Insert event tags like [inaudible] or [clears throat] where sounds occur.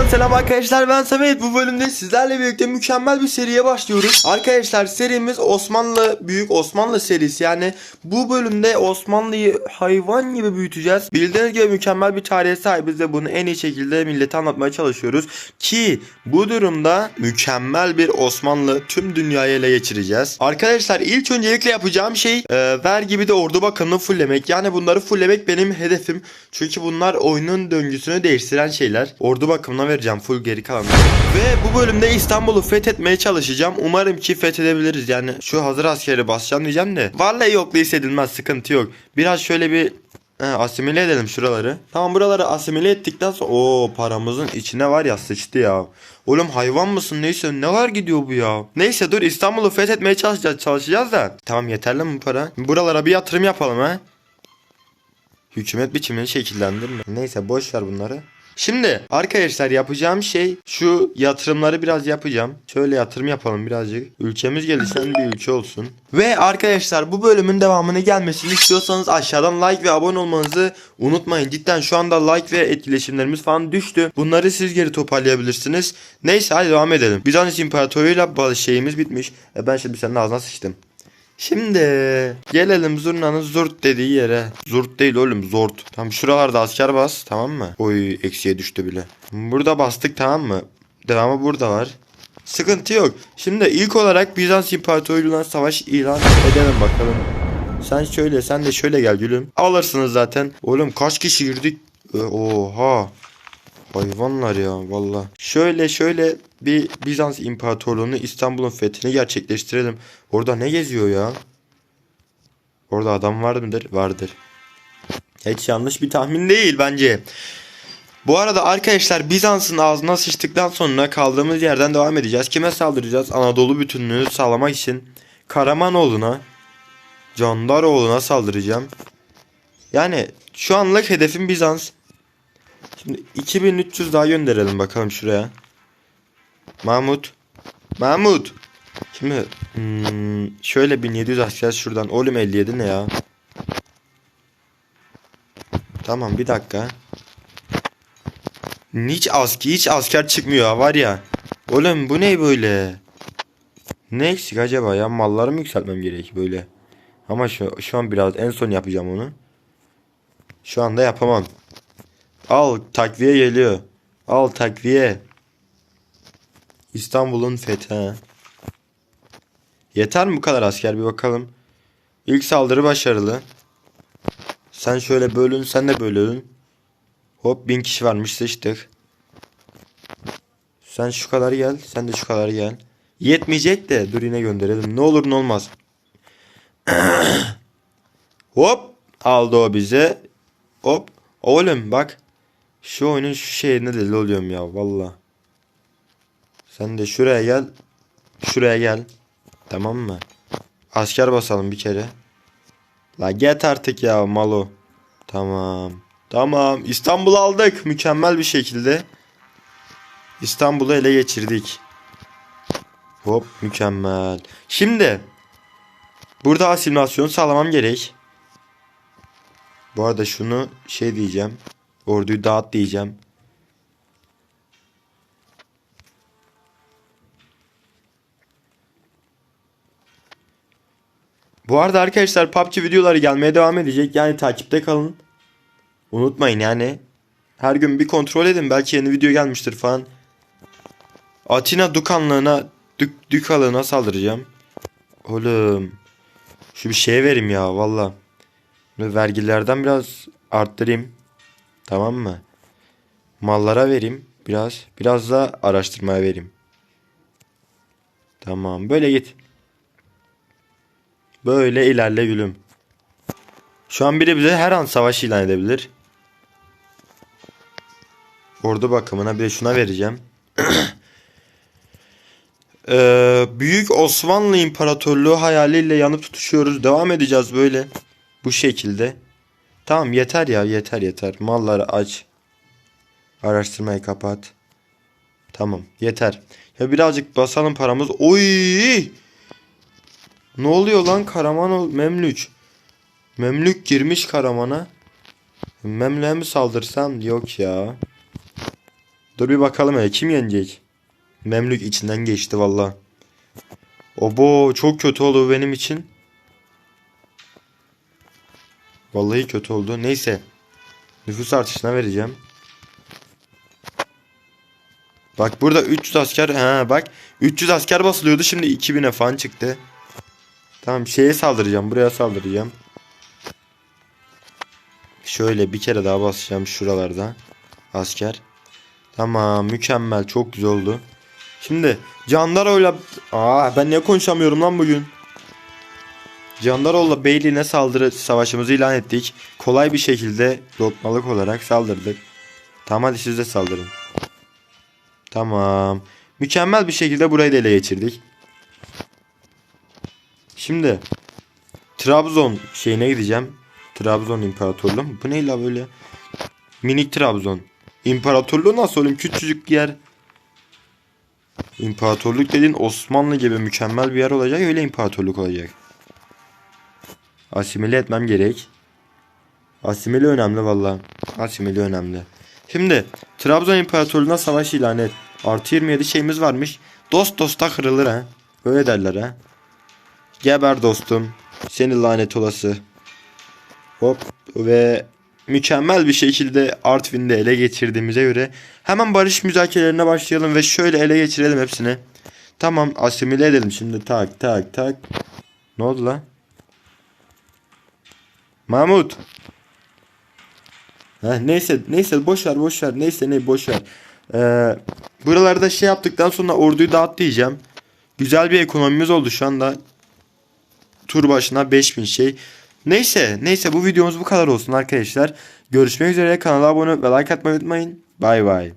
Tekrardan selam arkadaşlar ben Samet. Bu bölümde sizlerle birlikte mükemmel bir seriye başlıyoruz. Arkadaşlar serimiz Osmanlı Büyük Osmanlı serisi. Yani bu bölümde Osmanlı'yı hayvan gibi büyüteceğiz. Bildiğiniz gibi mükemmel bir tarihe sahibiz ve bunu en iyi şekilde millete anlatmaya çalışıyoruz. Ki bu durumda mükemmel bir Osmanlı tüm dünyayı ele geçireceğiz. Arkadaşlar ilk öncelikle yapacağım şey e, ver gibi de ordu bakanını fulllemek. Yani bunları fulllemek benim hedefim. Çünkü bunlar oyunun döngüsünü değiştiren şeyler. Ordu bakımına vereceğim full geri kalanı. Ve bu bölümde İstanbul'u fethetmeye çalışacağım. Umarım ki fethedebiliriz. Yani şu hazır askeri basacağım diyeceğim de. Vallahi yok hissedilmez sıkıntı yok. Biraz şöyle bir He, asimile edelim şuraları. Tamam buraları asimile ettikten sonra o paramızın içine var ya sıçtı ya. Oğlum hayvan mısın neyse ne var gidiyor bu ya. Neyse dur İstanbul'u fethetmeye çalışacağız, çalışacağız da. Tamam yeterli mi bu para? Buralara bir yatırım yapalım ha. Hükümet biçimini şekillendirme. Neyse boş ver bunları. Şimdi arkadaşlar yapacağım şey şu yatırımları biraz yapacağım. Şöyle yatırım yapalım birazcık. Ülkemiz gelişen bir ülke olsun. Ve arkadaşlar bu bölümün devamını gelmesini istiyorsanız aşağıdan like ve abone olmanızı unutmayın. Cidden şu anda like ve etkileşimlerimiz falan düştü. Bunları siz geri toparlayabilirsiniz. Neyse hadi devam edelim. Bizans İmparatorluğu'yla şeyimiz bitmiş. E ben şimdi senin ağzına sıçtım. Şimdi gelelim zurnanın zurt dediği yere. Zurt değil oğlum zort. Tam şuralarda asker bas tamam mı? Oy eksiye düştü bile. Burada bastık tamam mı? Devamı burada var. Sıkıntı yok. Şimdi ilk olarak Bizans İmparatorluğu'na savaş ilan edelim bakalım. Sen şöyle sen de şöyle gel gülüm. Alırsınız zaten. Oğlum kaç kişi girdik? Ee, Oha. Hayvanlar ya valla. Şöyle şöyle bir Bizans İmparatorluğu'nu İstanbul'un fethini gerçekleştirelim. Orada ne geziyor ya? Orada adam var mıdır? Vardır. Hiç yanlış bir tahmin değil bence. Bu arada arkadaşlar Bizans'ın ağzına sıçtıktan sonra kaldığımız yerden devam edeceğiz. Kime saldıracağız? Anadolu bütünlüğünü sağlamak için Karamanoğlu'na, Candaroğlu'na saldıracağım. Yani şu anlık hedefim Bizans. Şimdi 2300 daha gönderelim bakalım şuraya. Mahmut. Mahmut. Şimdi hmm, şöyle 1700 asker şuradan. Oğlum 57 ne ya? Tamam bir dakika. Hiç aski hiç asker çıkmıyor var ya. Oğlum bu ne böyle? Ne eksik acaba ya? Malları mı yükseltmem gerek böyle? Ama şu, şu an biraz en son yapacağım onu. Şu anda yapamam. Al takviye geliyor. Al takviye. İstanbul'un fethi. Yeter mi bu kadar asker bir bakalım. İlk saldırı başarılı. Sen şöyle bölün sen de bölün. Hop bin kişi varmış sıçtık. Sen şu kadar gel sen de şu kadar gel. Yetmeyecek de dur yine gönderelim. Ne olur ne olmaz. [coughs] Hop aldı o bize. Hop oğlum bak. Şu oyunun şu şeyine deli oluyorum ya valla. Sen de şuraya gel. Şuraya gel. Tamam mı? Asker basalım bir kere. La get artık ya malo. Tamam. Tamam. İstanbul'u aldık. Mükemmel bir şekilde. İstanbul'u ele geçirdik. Hop mükemmel. Şimdi. Burada asimilasyon sağlamam gerek. Bu arada şunu şey diyeceğim. Orduyu dağıt diyeceğim. Bu arada arkadaşlar PUBG videoları gelmeye devam edecek. Yani takipte kalın. Unutmayın yani. Her gün bir kontrol edin. Belki yeni video gelmiştir falan. Atina Dukanlığına Dük, Dükalığına saldıracağım. Oğlum. Şu bir şeye verim ya valla. Vergilerden biraz arttırayım. Tamam mı? Mallara vereyim biraz. Biraz da araştırmaya vereyim. Tamam böyle git. Böyle ilerle gülüm. Şu an biri bize her an savaş ilan edebilir. Ordu bakımına bir de şuna vereceğim. [clears throat] ee, Büyük Osmanlı İmparatorluğu hayaliyle yanıp tutuşuyoruz. Devam edeceğiz böyle. Bu şekilde. Tamam yeter ya yeter yeter. Malları aç. Araştırmayı kapat. Tamam yeter. Ya birazcık basalım paramız. Oy! Ne oluyor lan Karaman Memlük. Memlük girmiş Karaman'a. Memlüğe mi saldırsam? Yok ya. Dur bir bakalım hele kim yenecek? Memlük içinden geçti valla. Obo çok kötü oldu benim için. Vallahi kötü oldu. Neyse. Nüfus artışına vereceğim. Bak burada 300 asker. Ha bak 300 asker basılıyordu. Şimdi 2000'e falan çıktı. Tamam şeye saldıracağım. Buraya saldıracağım. Şöyle bir kere daha basacağım şuralarda. Asker. Tamam mükemmel çok güzel oldu. Şimdi Candaro'yla Aa ben niye konuşamıyorum lan bugün? Candaro'la Beyliğine saldırı savaşımızı ilan ettik. Kolay bir şekilde lokmalık olarak saldırdık. Tamam hadi siz de saldırın. Tamam. Mükemmel bir şekilde burayı da ele geçirdik. Şimdi Trabzon şeyine gideceğim. Trabzon İmparatorluğu. mu? Bu ne la böyle? Minik Trabzon. İmparatorluğu nasıl oğlum? Küçücük yer. İmparatorluk dediğin Osmanlı gibi mükemmel bir yer olacak. Öyle imparatorluk olacak. Asimile etmem gerek. Asimile önemli valla. Asimile önemli. Şimdi Trabzon İmparatorluğu'na savaş ilan et. Artı 27 şeyimiz varmış. Dost dosta kırılır ha. Böyle derler ha. Geber dostum. Seni lanet olası. Hop ve mükemmel bir şekilde Artvin'de ele geçirdiğimize göre hemen barış müzakerelerine başlayalım ve şöyle ele geçirelim hepsini. Tamam asimile edelim şimdi tak tak tak. Ne oldu lan? Mahmut. Heh, neyse neyse boş ver neyse ne boş. Ee, buralarda şey yaptıktan sonra orduyu dağıt diyeceğim. Güzel bir ekonomimiz oldu şu anda. Tur başına 5000 şey. Neyse neyse bu videomuz bu kadar olsun arkadaşlar. Görüşmek üzere kanala abone ve like atmayı unutmayın. Bay bay.